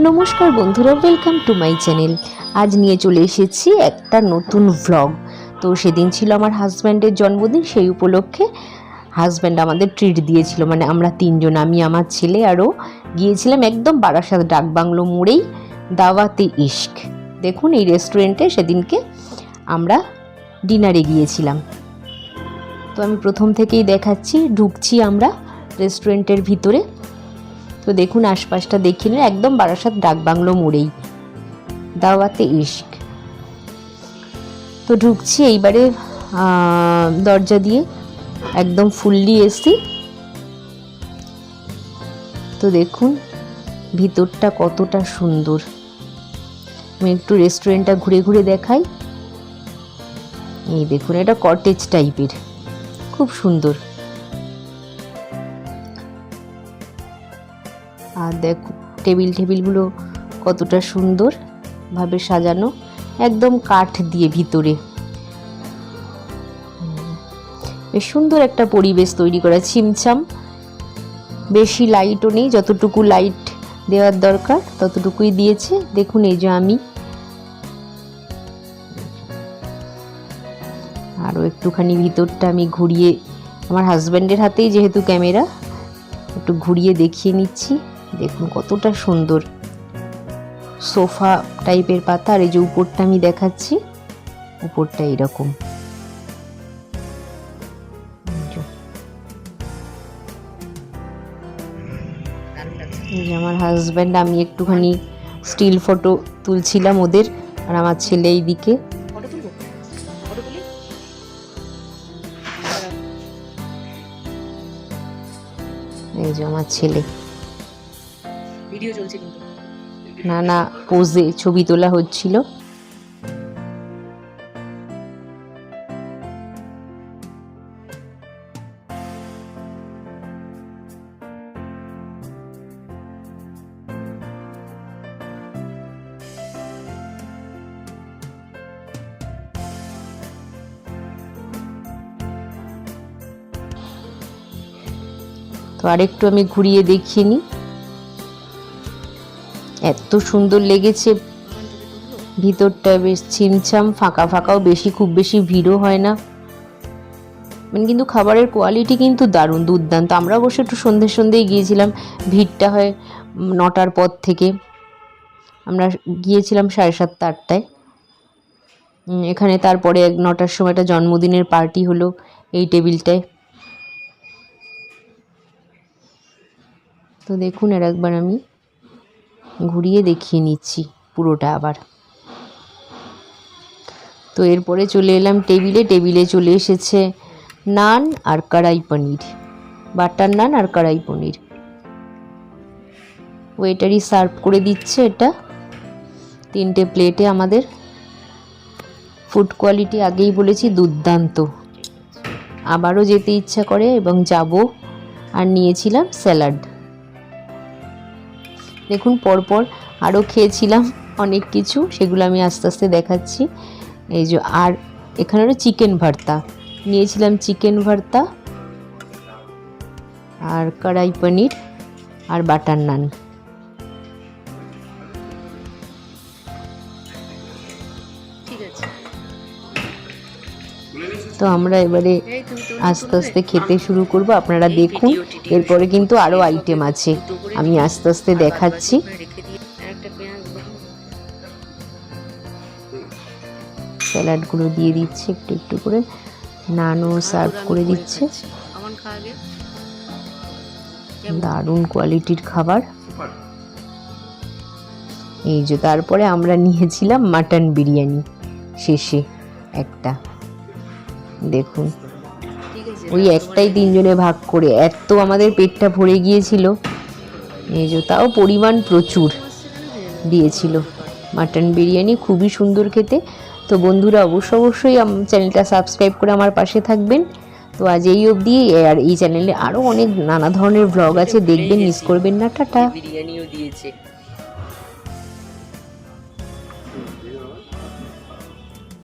নমস্কার বন্ধুরা welcome to my channel আজ নিয়ে চলে এসেছি একটা নতুন ভ্লগ তো সেদিন ছিল আমার হাজব্যান্ডের জন্মদিন, সেই উপলক্ষে হাজব্যান্ড আমাদের ট্রিট দিয়েছিল। মানে আমরা তিনজন, আমি, আমার ছেলে আরও গিয়েছিলাম একদম বারাসাত ডাকবাংলো মোড়েই দাওয়াতে ইস্ক দেখুন, এই রেস্টুরেন্টে সেদিনকে আমরা ডিনারে গিয়েছিলাম। তো আমি প্রথম থেকেই দেখাচ্ছি, ঢুকছি আমরা রেস্টুরেন্টের ভিতরে। তো দেখুন, আশপাশটা দেখি না একদম বারাসাত ডাকবাংলো মোড়েই। দাওয়াতে ইশক। তো ঢুকছি এইবারে দরজা দিয়ে, একদম ফুললি এসি। তো দেখুন, ভিতরটা কতটা সুন্দর। আমি একটু রেস্টুরেন্টটা ঘুরে ঘুরে দেখাই। এই দেখুন, এটা কটেজ টাইপের খুব সুন্দর। আর দেখো, টেবিল, টেবিলগুলো কতটা সুন্দর ভাবে সাজানো, একদম কাঠ দিয়ে ভিতরে। বেশ সুন্দর একটা পরিবেশ তৈরি করা, ছিমছাম। বেশি লাইটও নেই, যতটুকু লাইট দেওয়ার দরকার, ততটুকুই দিয়েছে। দেখুন এই যে আমি। আরও একটুখানি ভিতরটা আমি ঘুরিয়ে, আমার হাজব্যান্ডের হাতেই যেহেতু ক্যামেরা, একটু ঘুরিয়ে দেখিয়ে নিচ্ছি। দেখুন কতটা সুন্দর। সোফা টাইপের পাতা, আর এই যে উপরটা আমি দেখাচ্ছি, উপরটা এরকম। এই। আমার হাজব্যান্ড আমি একটুখানি স্টিল ফটো তুলছিলাম ওদের, আর আমার ছেলে ফটো তুলি এই যে আমার ছেলে। ভিডিও চলছে কিন্তু। নানা পোজে ছবি তোলা হচ্ছিল। তো আরেকটু আমি ঘুরিয়ে দেখিয়ে নিই এত সুন্দর লেগেছে। ভিতরটা বেশ ছিমছাম, ফাঁকা ফাঁকাও, বেশি খুব বেশি ভিড়ও হয় না। মানে কিন্তু খাবারের কোয়ালিটি কিন্তু দারুণ, দুর্দান্ত। আমরা অবশ্য একটু সন্ধ্যে সন্ধ্যেই গিয়েছিলাম, ভিড়টা হয় নটার পর থেকে। আমরা গিয়েছিলাম সাড়ে সাতটা আটটায়। এখানে তারপরে এক নটার সময় একটা জন্মদিনের পার্টি হলো এই টেবিলটায়। তো দেখুন আর একবার আমি। ঘুরিয়ে দেখিয়ে নিচ্ছি পুরোটা আবার। তো এরপরে চলে এলাম টেবিলে। টেবিলে চলে এসেছে নান আর কড়াই পনির, বাটার নান আর কড়াই পনির। ওয়েটারই সার্ভ করে দিচ্ছে এটা। তিনটে প্লেটে আমাদের ফুড কোয়ালিটি আগেই বলেছি দুর্দান্ত। আবারও যেতে ইচ্ছা করে এবং যাব। আর নিয়েছিলাম স্যালাড দেখুন, পরপর আরও খেয়েছিলাম অনেক কিছু, সেগুলো আমি আস্তে আস্তে দেখাচ্ছি। এই যে, আর এখানে হলো চিকেন ভর্তা। নিয়েছিলাম চিকেন ভর্তা, আর কড়াই পনির, আর বাটার নান। ঠিক আছে। তো আমরা এবারে আস্তে আস্তে খেতে শুরু করব। আপনারা দেখুন, এরপরে কিন্তু আরও আইটেম আছে। আমি আস্তে আস্তে দেখাচ্ছি। স্যালাডগুলো দিয়ে দিচ্ছে, একটু একটু করে। নানও সার্ভ করে দিচ্ছে। দারুণ কোয়ালিটির খাবার। এই যে, তারপরে আমরা নিয়েছিলাম মাটন বিরিয়ানি। শেষে একটা। দেখুন। ওই একটাই তিনজনে ভাগ করে এত আমাদের পেটটা ভরে গিয়েছিল। এই যে তাও পরিমাণ প্রচুর দিয়েছিল। মাটন বিরিয়ানি খুবই সুন্দর খেতে। তো বন্ধুরা অবশ্য অবশ্যই চ্যানেলটা সাবস্ক্রাইব করে আমার পাশে থাকবেন। তো আজ এই অবধি আর এই চ্যানেলে আরও অনেক নানা ধরনের ব্লগ আছে। দেখবেন মিস করবেন না। টাটা। বিরিয়ানিও দিয়েছে।